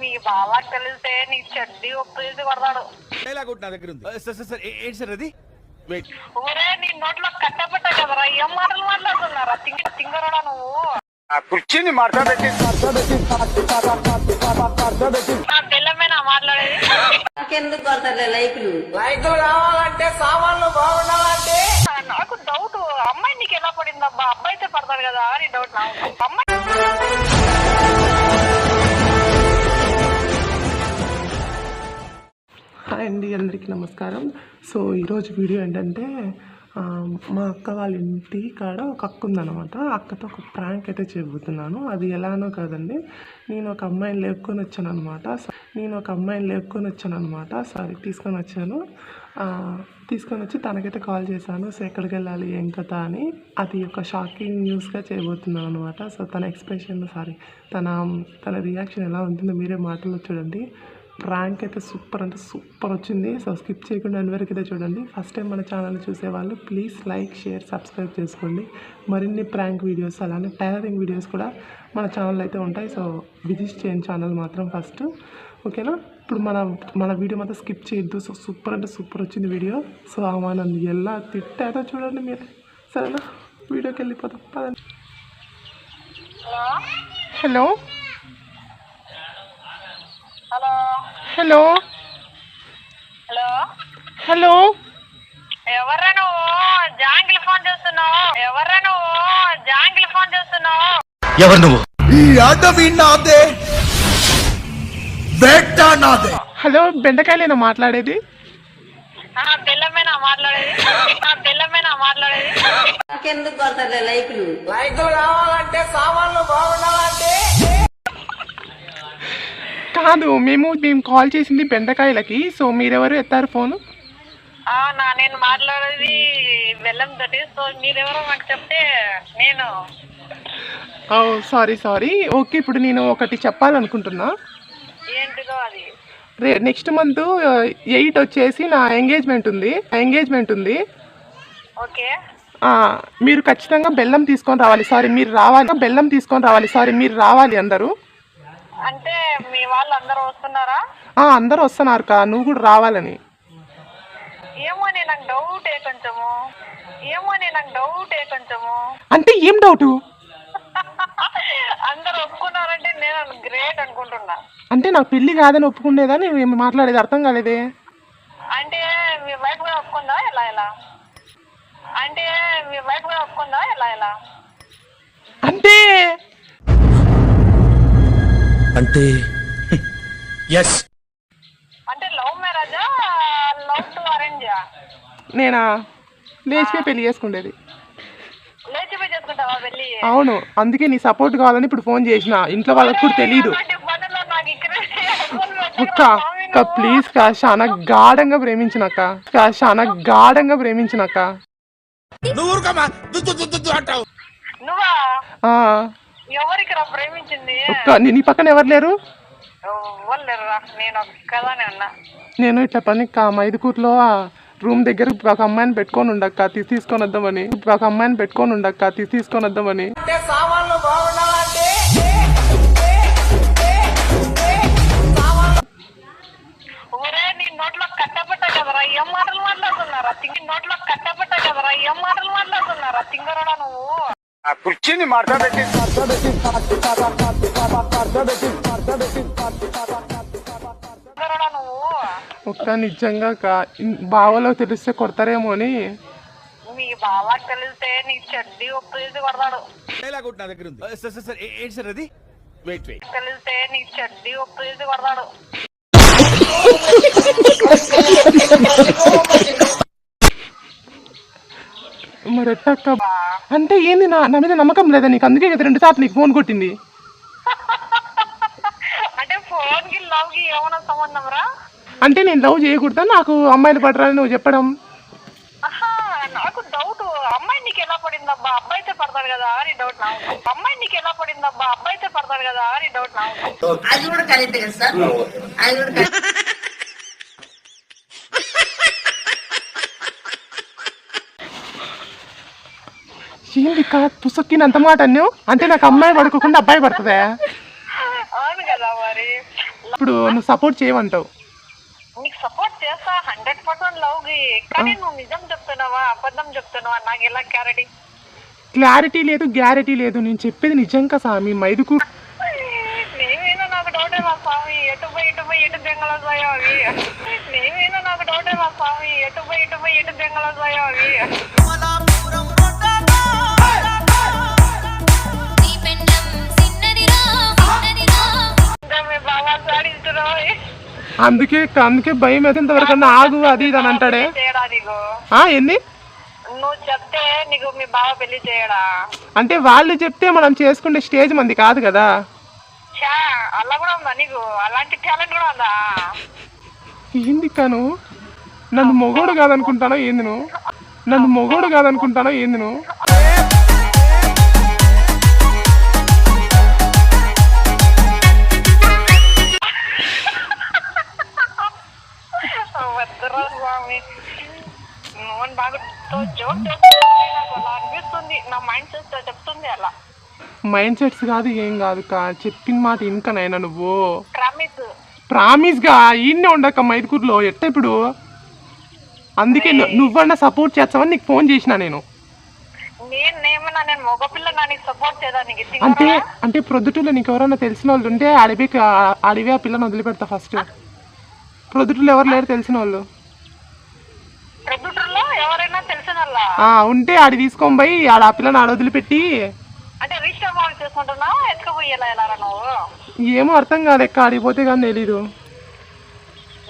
మీ బావకి తెలిస్తే నీ చెడ్డి ఒప్పేసి కొడతాడు. డైలాగ్ నా దగ్గర ఉంది. సార్ సార్ సార్ ఏ- ఏంటి సార్ అది? వెయిట్ ఊరే నీ నోట్లో కట్టబెట్ట కదరా? ఏం మాటలు మాట్లాడుతున్నారా తింగ తింగరడా నువ్వు? కుర్చీని నా తెల్లమేనా మాట్లాడేది. నాకెందుకు కొడతారులే లైకులు? లైట్లు కావాలంటే సామాన్లు బాగుండాలంటే. నాకు డౌట్ అమ్మాయి నీకు ఎలా పడిందబ్బా? అబ్బాయి అయితే పడతాడు కదా అని డౌట్ నాకు. అమ్మాయి అండి అందరికీ నమస్కారం. సో ఈరోజు వీడియో ఏంటంటే మా అక్క వాళ్ళ ఇంటి కాడ ఒక అక్క ఉందన్నమాట. అక్కతో ఒక ప్రాంక్ అయితే చేయబోతున్నాను. అది ఎలానో కాదండి నేను ఒక అమ్మాయిని లేపుకొని వచ్చాను అనమాట నేను ఒక అమ్మాయిని లేపుకొని వచ్చాను అనమాట సారీ తీసుకొని వచ్చాను. తీసుకొని వచ్చి తనకైతే కాల్ చేశాను. సో ఎక్కడికి వెళ్ళాలి ఏం కథ అని. అది ఒక షాకింగ్ న్యూస్గా చేయబోతున్నాను అనమాట సో తన ఎక్స్ప్రెషన్ సారీ తన తన రియాక్షన్ ఎలా ఉంటుందో మీరే మాటల్లో చూడండి. ప్రాంక్ అయితే సూపర్ అంటే సూపర్ వచ్చింది. సో స్కిప్ చేయకుండా అన్ని వరకు అయితే చూడండి. ఫస్ట్ టైం మన ఛానల్ చూసేవాళ్ళు ప్లీజ్ లైక్ షేర్ సబ్స్క్రైబ్ చేసుకోండి. మరిన్ని ప్రాంక్ వీడియోస్ అలానే టైలరింగ్ వీడియోస్ కూడా మన ఛానల్ అయితే ఉంటాయి. సో విజిట్ చేయండి ఛానల్ మాత్రం ఫస్ట్. ఓకేనా? ఇప్పుడు మన మన వీడియో మాత్రం స్కిప్ చేయొద్దు. సో సూపర్ అంటే సూపర్ వచ్చింది వీడియో. సో నన్ను ఎలా తిట్టారో చూడండి మీరు. సరేనా? వీడియోకి వెళ్ళిపోతాం పదండి. హలో? హలో. హలో. హలో. ఎవర్రా నువ్వు? జాంగిల్ ఫోన్ చేస్తున్నావు. ఎవర్రా నువ్వు? జాంగిల్ ఫోన్ చేస్తున్నావు. ఎవరు నువ్వు? ఈ అడవి నాదే వేట నాదే హలో బెండకాయలేనా మాట్లాడేది? ఆ తెల్లమేనా మాట్లాడేది? ఆ తెల్లమేనా మాట్లాడేది? కొడతారులే లైకులు లైట్లు కావాలంటే సామాన్లు బాగుండాలంటే కాదు మేము మేము కాల్ చేసింది బెండకాయలకి. సో మీరెవరు ఎత్తారు ఫోను? నా నేను మాట్లాడేది బెల్లం తోటి. సో మీరెవరో నాకు చెప్తే నేను. ఓ సారీ సారీ. ఓకే ఇప్పుడు నేను ఒకటి చెప్పాలనుకుంటున్నా. ఏంటిదో అది? రే నెక్స్ట్ మంత్ ఎయిట్ వచ్చేసి నా ఎంగేజ్మెంట్ ఉంది. ఎంగేజ్మెంట్ ఉంది. ఓకే. మీరు ఖచ్చితంగా బెల్లం తీసుకొని రావాలి. సారీ మీరు రావాలి. బెల్లం తీసుకొని రావాలి. సారీ మీరు రావాలి అందరూ. అంటే మీ వాళ్ళు అందరూ వస్తున్నారా? ఆ, అందరూ వస్తున్నారు కా నువ్వు కూడా రావాలని. ఏమో నేను నాకు డౌటే కొంచెము. ఏమో నేను నాకు డౌటే కొంచెము. అంటే ఏం డౌటు అందరూ ఒప్పుకున్నారంటే నేను గ్రేట్ అనుకుంటున్నా. అంటే నాకు పెళ్ళి కాదని ఒప్పుకునేదని మేము మాట్లాడేది? అర్థం కాలేదే. అంటే మీ వైఫ్ కూడా ఒప్పుకుందా? ఎలా ఎలా? అంటే మీ వైఫ్ కూడా ఒప్పుకుందా? ఎలా ఎలా? అంటే అంటే ఎస్ అంటే లవ్ మ్యారేజా లవ్ టు అరేంజా నేనా? లేచిపోయి పెళ్ళి చేసుకుండేది. లేచిపోయి చేసుకుంటావా వెళ్ళి అవును అందుకే నీ సపోర్ట్ కావాలని ఇప్పుడు ఫోన్ చేసిన. ఇంట్లో వాళ్ళకి కూడా తెలియదు అక్క ప్లీజ్ కా చాలా గాఢంగా ప్రేమించినక్క కా చాలా గాఢంగా ప్రేమించినక్క నువ్వు? ప్రేమించింది? నీ నీ పక్కన ఎవరు లేరు? ఎవ్వలేరురా నేను ఒక్కదానే ఉన్నా. నేను ఇట్లా పని మైదుకూరులో రూమ్ దగ్గర ఒక అమ్మాయిని పెట్టుకొని ఉండక్క తీ తీసుకొని వద్దామని. ఒక అమ్మాయిని పెట్టుకొని ఉండక్క తీ తీసుకొని వద్దామని. అంటే సామాన్లు బాగుండాలంటే ఊరే నీ నోట్లో కట్టబెట్ట కదరా? ఏం మాటలు మాట్లాడుతున్నారా? తింగి నోట్లో కట్టబెట్ట కదరా? ఏం మాటలు మాట్లాడుతున్నారా? తింగరడా ఆ కుర్చీని తింగరడా నువ్వు ఒక్క నిజంగా కా బావలో తెలిస్తే కొడతారేమో అని. మీ బావకి తెలిస్తే నీ చెడ్డి ఒప్పేసి కొడతాడు. డైలాగ్ ఒకటి నా దగ్గర ఉంది. సార్ సార్ సార్ ఏ- ఏంటి సార్ అది? వెయిట్ వెయిట్ తెలిస్తే నీ చెడ్డి ఒప్పేసి కొడతాడు. మరి ఎట్టక్క అంటే ఏంది నా నా మీద నమ్మకం లేదా నీకు? అందుకే కదా రెండు సార్లు నీకు ఫోన్ కొట్టింది. అంటే ఫోన్కి లవ్కి ఏమైనా సంబంధం రా? అంటే నేను లవ్ చేయకూడదా? నాకు అమ్మాయిలు పడరని నువ్వు చెప్పడం. ఆహా, నాకు డౌట్ అమ్మాయి నీకు ఎలా పడిందబ్బా అబ్బాయి అయితే పడతాడు కదా అని డౌట్ నాకు అమ్మాయి నీకు ఎలా పడిందబ్బా అబ్బాయి అయితే పడతాడు కదా అని డౌట్ నాకు అది కూడా కరెక్ట్ కదా సార్? అది కూడా correct. ఏంది కా పుసక్కిన అంత మాట అన్నావు? అంటే నాకు అమ్మాయి పడుకోకుండా అబ్బాయి పడుతుందా? అవును కదా మరి. ఇప్పుడు నువ్వు సపోర్ట్ చేయమంటావు. నీకు సపోర్ట్ చేస్తా హండ్రెడ్ పర్సెంట్ లవ్ కానీ నువ్వు నిజం చెప్తున్నావా అబద్ధం చెప్తున్నావా? నాకు ఎలా క్లారిటీ క్లారిటీ లేదు గ్యారెటీ లేదు. నేను చెప్పేది నిజంగా స్వామి మైదుకు. నాకు డౌటే మా స్వామి ఎటు పోయి ఇటు పోయి ఎటు దెంగలు అవి? నాకు డౌటే మా స్వామి ఎటు పోయి ఇటు పోయి ఎటు దెంగలు వస్తాయో అవి? అందుకే అందుకే భయం అయితే ఇంతవరకు ఆగు అది ఇది అని అంటాడే. చేయడా నీకు ఆ, ఏంది? నువ్వు చెప్తే నీకు మీ బావ పెళ్ళి చేయడా? అంటే వాళ్ళు చెప్తే మనం చేసుకునే స్టేజ్ మంది కాదు కదా. చా అలా కూడా ఉందా నీకు? అలాంటి టాలెంట్ కూడా ఉందా? ఏంది కాను నన్ను మొగోడు కాదనుకుంటానో ఏంది నువ్వు? నన్ను మొగోడు కాదనుకుంటానో ఏంది నువ్వు? జోక్ నాకు అలా అనిపిస్తుంది. నా మైండ్ సెట్ చెప్తుంది అలా. మైండ్ సెట్స్ కాదు ఏం కాదు కా చెప్పిన మాట ఇంకనైనా నువ్వు. ప్రామిస్ ప్రామిస్గా ఈయన్నే ఉండక మైదుకూరులో ఎట్ట ఇప్పుడు? అందుకే ను- నువ్వన్నా సపోర్ట్ చేస్తావని నీకు ఫోన్ చేసిన నేను. నేను ఏమన్నా నేను మగపిల్ల నాకు సపోర్ట్ చేయడానికి అంటే అంటే ప్రొద్దుటూలో నీకు ఎవరైనా తెలిసిన వాళ్ళు ఉంటే అడవికి ఆ- అడవి ఆ పిల్లని వదిలిపెడతా ఫస్ట్ ప్రొద్దుటూలో ఎవరు లేరు తెలిసిన వాళ్ళు ప్రొడ్యూసర్లో ఎవరైనా తెలిసిన వాళ్ళ ఆ, ఉంటే ఆడి తీసుకొని పోయి ఆడ ఆ పిల్లని ఆడ వదిలిపెట్టి ఏమో అర్థం కాదెక్క ఆడిపోతే కానీ తెలీదు.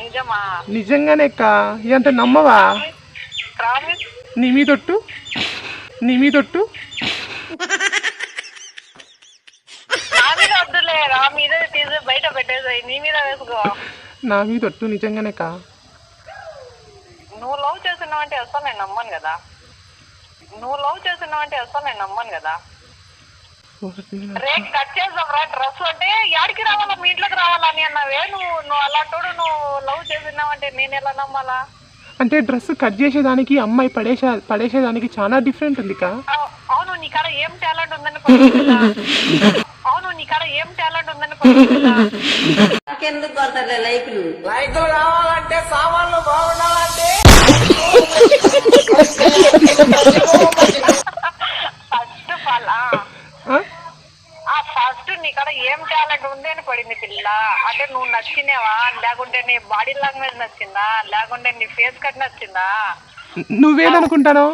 నిజమా? నిజంగానే ఎక్క అంటే నమ్మవా? నీ నీ మీదొట్టు నా మీద వద్దులే నా మీద తీసి బయట పెట్టేసాయి నీ మీద వేసుకో. నా మీదొట్టు నిజంగానే కా చేస్తున్నావు అంటే వస్తా నేను నమ్మను కదా. నువ్వు లవ్ చేస్తున్నావు అంటే వస్తా నేను నమ్మను కదా. రేట్ కట్ చేద్దాం రా. డ్రెస్ అంటే యాడికి రావాలా? మీ ఇంట్లోకి రావాలా? అని అన్నావే నువ్వు నువ్వు అలాంటోడు నువ్వు లవ్ చేస్తున్నావు అంటే నేను ఎలా నమ్మాలా? అంటే డ్రెస్ కట్ చేసేదానికి అమ్మాయి పడేసే పడేసేదానికి చాలా డిఫరెంట్ ఉంది కా? అవు- అవును నీ కాడ ఏం టాలెంట్ ఉందని నీ కాడ ఏం టాలెంట్ ఉందని కొనుక్కుంటా. నాకెందుకు కొడతారులే లైకులు లైకులు కావాలంటే సామాన్లు బాగుండాలంటే. ఫస్ట్ ఆఫ్ ఆల్ ఆ? ఆ? ఫస్ట్ నీ కాడ ఏం టాలెంట్ ఉంది అని పడింది పిల్ల. అంటే నువ్వు నచ్చినేవా? లేకుంటే నీ బాడీ లాంగ్వేజ్ నచ్చిందా? లేకుంటే నీ ఫేస్ కట్ నచ్చిందా? నువ్వేదనుకుంటాను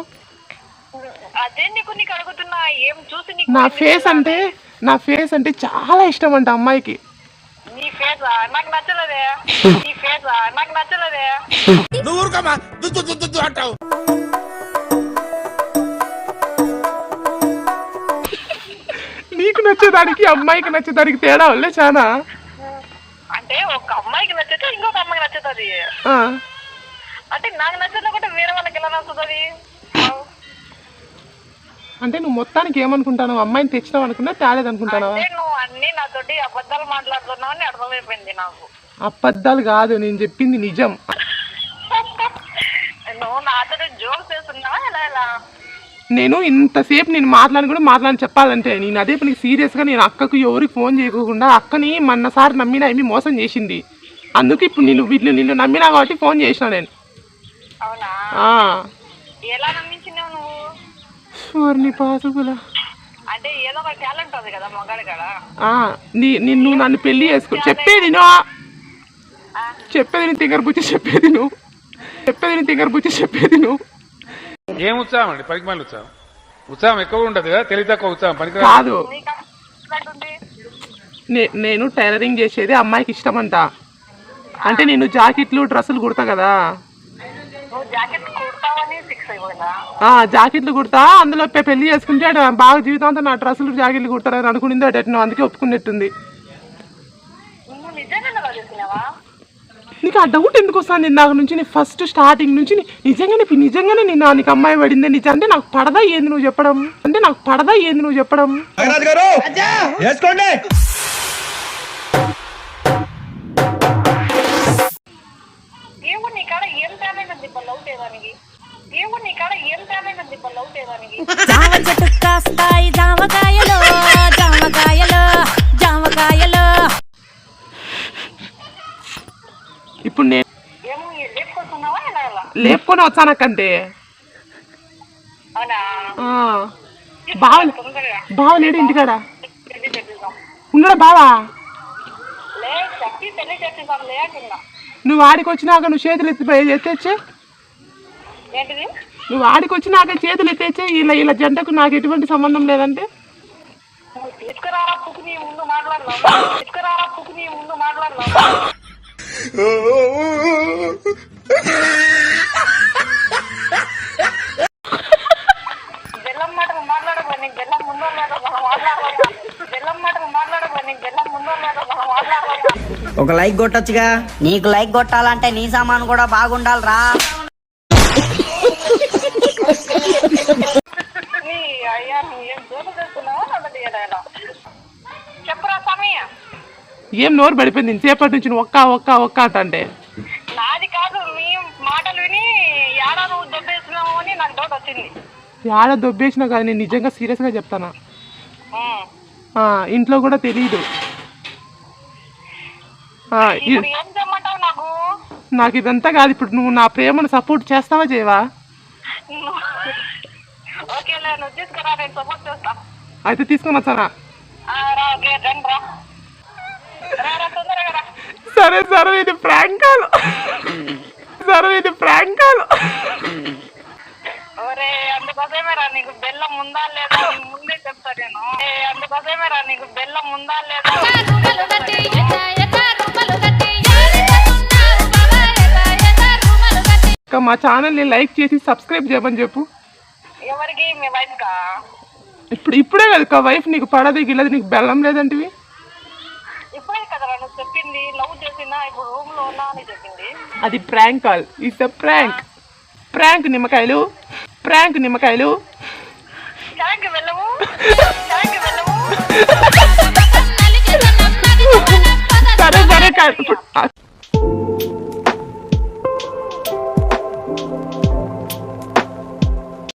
అదే నీకు నీకు అడుగుతున్నా. ఏం చూసి నీకు నా ఫేస్? అంటే నా ఫేస్ అంటే చాలా ఇష్టం అంట అమ్మాయికి. నీ ఫేస్ నాకు నచ్చేదానికి అమ్మాయికి నచ్చేదానికి తేడా వల్లే చాలా అంటే ఒక అమ్మాయికి నచ్చితే ఇంకొక అమ్మాయికి నచ్చుతుంది. అంటే నాకు నచ్చలేకుంటే వేరే వాళ్ళకి ఎలా నచ్చుతుంది? అంటే నువ్వు మొత్తానికి ఏమనుకుంటాను అమ్మాయిని తెచ్చినావు అనుకున్నా తేలేదు అనుకుంటానా అంటే నువ్వు అన్ని నాతోటి అబద్ధాలు మాట్లాడుతున్నావు అని అర్థమైపోయింది నాకు. అబద్ధాలు కాదు నేను చెప్పింది నిజం. నువ్వు నాతో జోక్స్ చేస్తున్నావా ఎలా ఎలా? నేను ఇంతసేపు నేను మాట్లాడి కూడా మాట్లాడి చెప్పాలంటే నేను అదే పనికి సీరియస్గా నేను అక్కకు ఎవరికి ఫోన్ చేయకుండా అక్కని మొన్నసారి నమ్మిన ఏమి మోసం చేసింది. అందుకే ఇప్పుడు నేను వీళ్ళు నిన్ను నమ్మినా కాబట్టి ఫోన్ చేసిన నేను. అవునా? ఆ, ఎలా నువ్వు ఓర్ని పాసుగుల అంటే ఏదో ఒక టాలెంట్ ఉంది కదా మగాడి ఆ, నీ నిన్ను నన్ను పెళ్ళి చేసుకో. చెప్పేది నువ్వు చెప్పేది నీ తింగర బుచ్చి చెప్పేది నువ్వు చెప్పేది నీ తింగర బుచ్చి చెప్పేది నువ్వు ఏం ఉత్సాహం అండి? పనికి మళ్ళీ ఉత్సాహం. ఉత్సాహం ఎక్కువ ఉంటుంది కదా? తెలివి తక్కువ ఉత్సాహం. పనికి కాదు. నే- నేను టైలరింగ్ చేసేది అమ్మాయికి ఇష్టమంట. అంటే నేను జాకెట్లు డ్రెస్సులు కుడతా కదా. నువ్వు జాకెట్ జాకెట్లు కుడతా అందులో పెళ్ళి చేసుకుంటే ఆడ బాగా జీవితాంతం నా డ్రెస్సులు జాకెట్లు కుడతారని అనుకునింది అటు ఎట్నో అందుకే ఒప్పుకున్నట్టుంది. నువ్వు నీకు ఆ డౌట్ ఎందుకు వస్తుంది? ఇందాక నుంచి నేను ఫస్ట్ స్టార్టింగ్ నుంచి నీ- నిజంగానే నిజంగానే నిన్న నీకు అమ్మాయి పడింది. నిజం అంటే నాకు పడదా ఏంది నువ్వు చెప్పడం? అంటే నాకు పడదా ఏంది నువ్వు చెప్పడం? నీ ఏం ఇప్పుడు జామ చెట్టు కాస్తాయి జామకాయలు జామకాయలు జామకాయలు. నేను లేపుకొని వచ్చానక్కంటే అవునా? ఆ. బావ తొందరగా. బావ లేడు ఇంటికాడ? ఉన్నాడా బావా? నువ్వు ఆడికి వచ్చినాక నువ్వు చేతులు ఎత్తి ఎత్తేచ్చే ఏంటిది నువ్వు ఆడికి వచ్చినాక చేతులు ఎత్తేచ్చే ఇలా ఇలా జంటకు నాకు ఎటువంటి సంబంధం లేదంటే? ఒక లైక్ కొట్టొచ్చుగా. నీకు లైక్ కొట్టాలంటే నీ సామాను కూడా బాగుండాలిరా. ఏం నోరు పడిపోయింది? ఇంతసేపటి నుంచి ఒక్క ఒక్క ఒక్క అంట అంటే నాది కాదు మీ మాటలు విని ఏడా నువ్వు దెబ్బేసినావు అని నాకు డౌట్ వచ్చింది. ఆడ దొబ్బేసినా కానీ నేను నిజంగా సీరియస్గా చెప్తానా? ఉమ్. ఆ, ఇంట్లో కూడా తెలియదు నాకు? నాకు ఇదంతా కాదు. ఇప్పుడు నువ్వు నా ప్రేమను సపోర్ట్ చేస్తావా చేయవా నువ్వు తీసుకురా నేను సపోర్ట్ చేస్తా. అయితే తీసుకొని వచ్చానా ఆ, రా ఓకే రండి రా. రా రా తొందరగా రా. సరే సరే ఇది ప్రాంక్ కాల్ సరే ఇది ప్రాంక్ కాల్ ఒరే అందుకోసమే రా నీకు బెల్లం ఉందా లేదా ముందే చెప్తా నేను. ఏ, అందుకోసమే రా నీకు బెల్లం ఉందా లేదా మా ఛానల్ని లైక్ చేసి సబ్స్క్రైబ్ చేయమని చెప్పు. ఎవరికి? మీ వైఫ్ కా ఇప్పుడు ఇప్పుడే కదా వైఫ్ నీకు పడదు గిల్లది నీకు బెల్లం లేదంటివి? ఇప్పుడే కదరా నువ్వు చెప్పింది లవ్ చేసినా ఇప్పుడు రూమ్లో ఉన్నా అని చెప్పింది. అది prank call it's a prank prank నిమ్మకాయలు. ప్రాంక్ నిమ్మకాయలు. వెళ్ళవు నలిగి నన్నది పద సరే సరే కా-